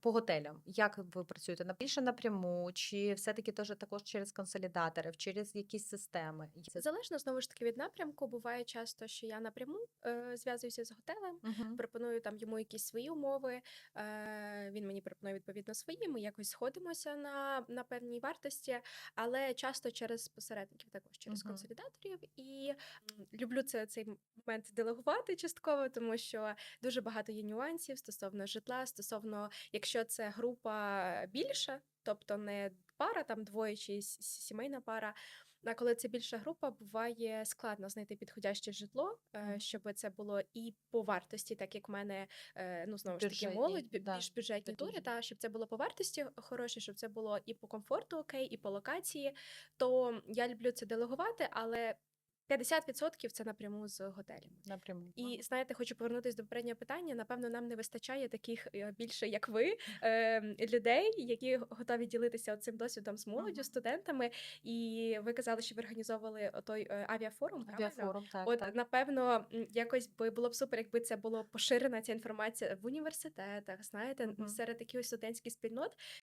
по готелям, як ви працюєте? На більше напряму, чи все-таки теж також через консолідаторів, через якісь системи? Це... Залежно знову ж таки від напрямку. Буває часто, що я напряму е, зв'язуюся з готелем, Мгм. пропоную там йому якісь свої умови. Е, він мені пропонує відповідно свої. Ми якось сходимося на, на певній вартості, але часто через посередників, також через Мгм. консолідаторів. І люблю це цей момент делегувати частково, тому що дуже багато є нюансів стосовно житла, стосовно якщо це група більша, тобто не пара, там двоє чи сімейна пара. А коли це більша група, буває складно знайти підходяще житло, е, щоб це було і по вартості, так як в мене е, ну знову ж таки молодь, да, більш бюджетні тури, та щоб це було по вартості хороше, щоб це було і по комфорту окей, і по локації. То я люблю це делегувати, але 50% це напряму з готелями. Напряму. І знаєте, хочу повернутися до попереднього питання. Напевно, нам не вистачає таких е, більше, як ви, е, людей, які готові ділитися цим досвідом з молоддю, студентами. І ви казали, що ви організовували той е, авіафорум. Авіафорум, так, От так. напевно, якось би було б супер, якби це було поширена ця інформація в університетах, знаєте, серед якихось студентських спільнот,